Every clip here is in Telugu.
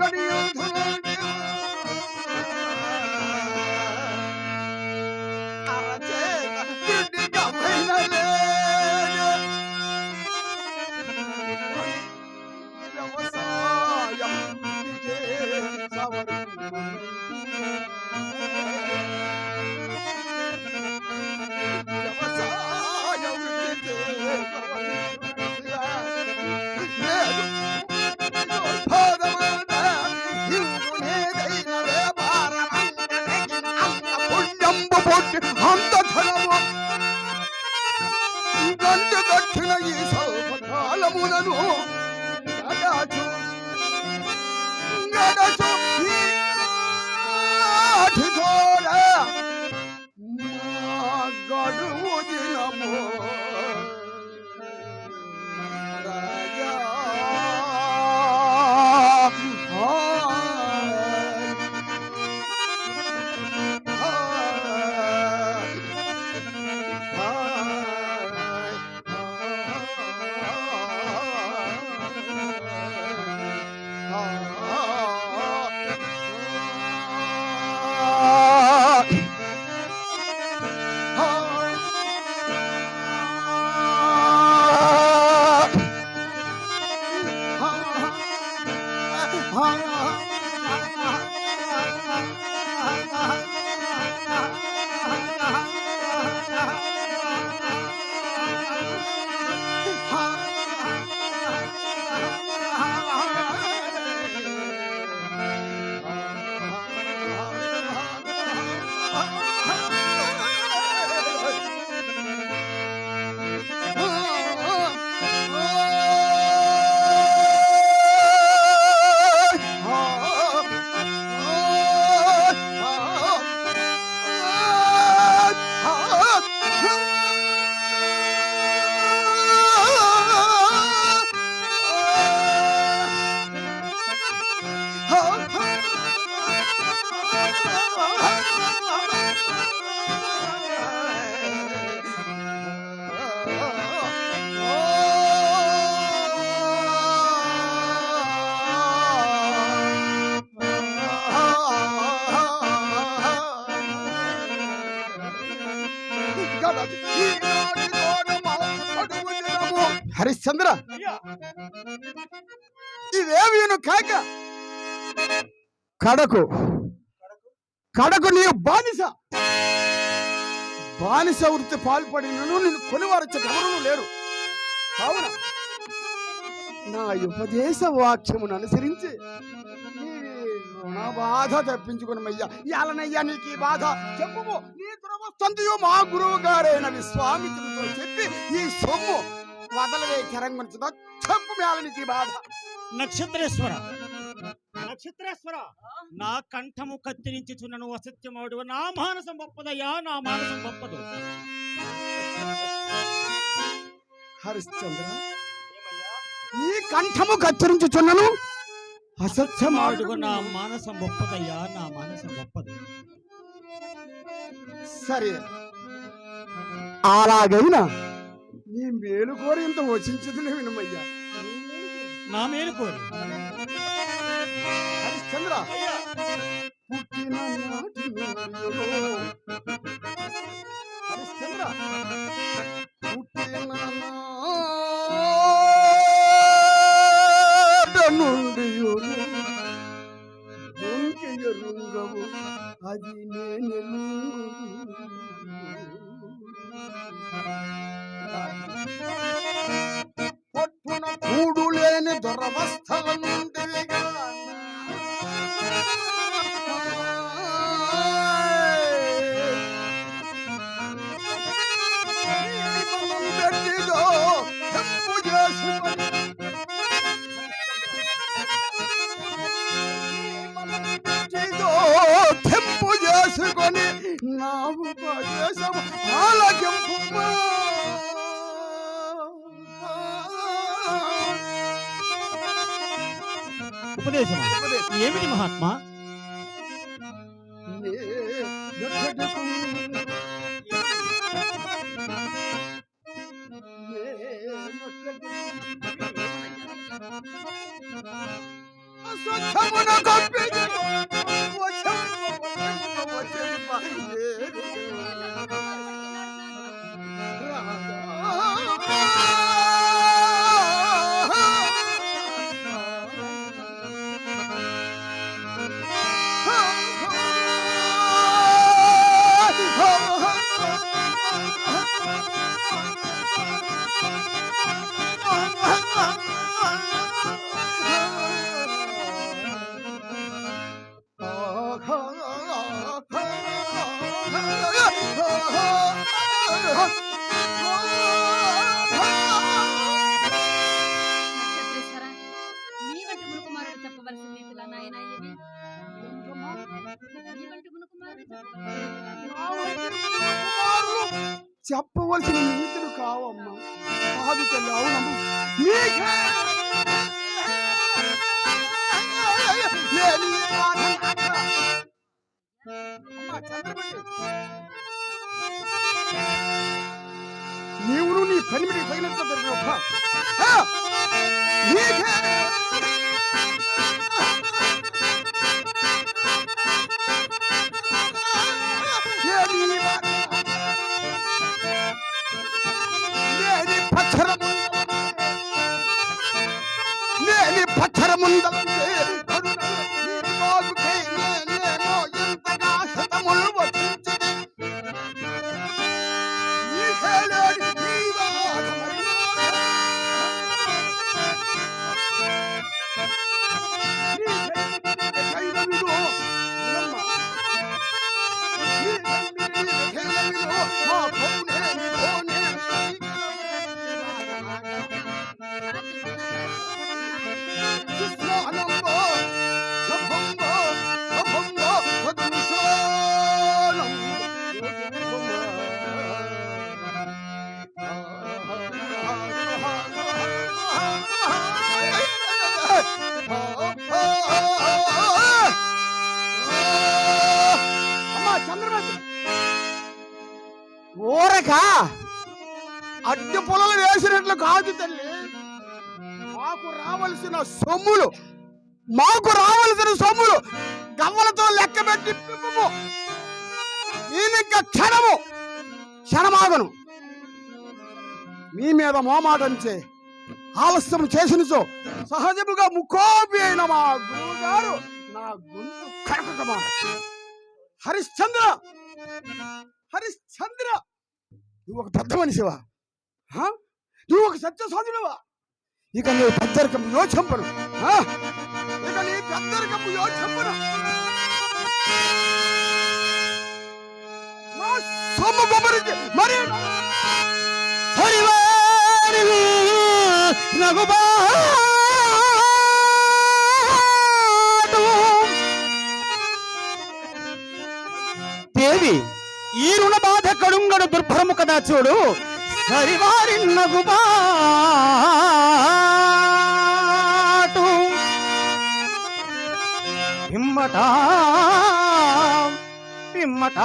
ಗಡಿಯ Ah, ah, ah. హరిశ్చంద్ర! ఇదేమీను కాక? కడకు. కడకు? నీవు బానిస! బానిస వృత్తి పాల్పడినను నిన్ను కొనివారచ్చట ఎవరు లేరు. కావున నా ఉపదేశ వాక్యమును అనుసరించి నీ బాధ తప్పించుకునమయ్యా. ఇయాలనయ్యా నీకు ఈ బాధ. చెప్పుము నీ దురవస్థంతియు మా గురువు గారైన విశ్వామిత్రుడితో చెప్పి ఈ సొమ్ము వదలవే కెరంగుంచుదా చెప్పు మేళ నీకు ఈ బాధ. నక్షత్రేశ్వర. నక్షత్రేశ్వర? నా కంఠము కత్తిరించుచున్నను అసత్యమౌడు. నా మానసం గొప్పదయ్యా నా మానసం గొప్పదు హరిశ్చంద్ర ఈ కంఠము కత్తిరించుచున్నను అసత్యమాడుగు అడుగు నా మానసం గొప్పదయ్యా నా మానసం గొప్పదు సరే. అలాగైనా నీ మేలు కోరి ఇంత వచించదులే వినమయ్యా నా మేలు కోరి హరిశ్చంద్ర పుట్టిన నాటి నుండియో. హరిశ్చంద్ర పుట్టిన ఉపదేశం. ఏమిటి మహాత్మా నే చెప్పవలసిన నీతులు కావమ్మా. కాదు తల్లి అవునమ్మా. నీకే నీవును నీ పనిమిడి తగినట్లు దొరికినప్ప నీకే 바처럼 온다는데 అడ్డు పొలలు వేసినట్లు కాదు తల్లి. మాకు రావలసిన సొమ్ములు మాకు రావలసిన సొమ్ములు గవ్వలతో లెక్క పెట్టి పిప్పుము. క్షణము క్షణమాగను. మీ మీద మోమాటంచే ఆలస్యం చేసినచో సహజముగా ముఖోపి అయిన మా గురువుగారు నా గొంతు కరకమా హరిశ్చంద్ర! హరిశ్చంద్ర! నువ్వు ఒక పెద్ద మనిషివా? నువ్వు ఒక సత్య సత్యసాధుడువా ఇక నీ పెద్దరికం యోచంపను ఇక నీ పెద్దరికం యోచంపను మరి? హరివారి దేవి ఈ రుణ బాధ కడుంగడు దుర్భరము కదా చూడు. సరివారి నగుబాటు పిమ్మట పిమ్మట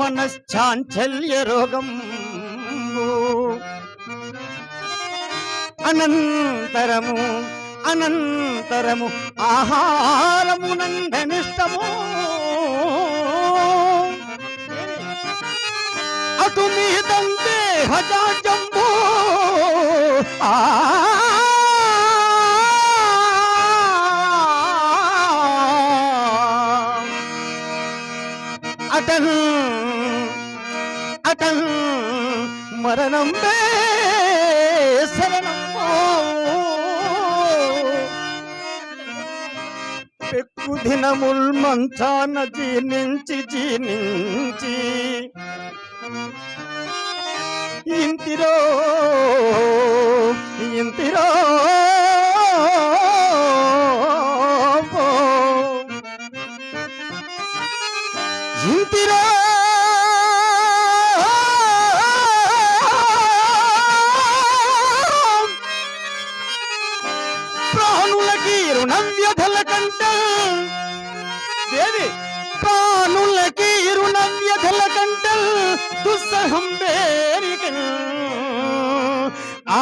మనశ్చాంచల్య రోగం. అనంతరము అనంతరము ఆహారము నందనిష్టము. అటు మీదంతే హజాజంబు ఆ. అటన్ అటన్ మరణం బే శరణం పెక్కు దినముల్ మంచాన జీనించి జీనించి ఇంతిరో ఇంతిరో. ఇంతిరో. ప్రాణులకి కంట దేవి ప్రాణులకి రుణం వ్యధల కంట దుస్సహం బేరిక ఆ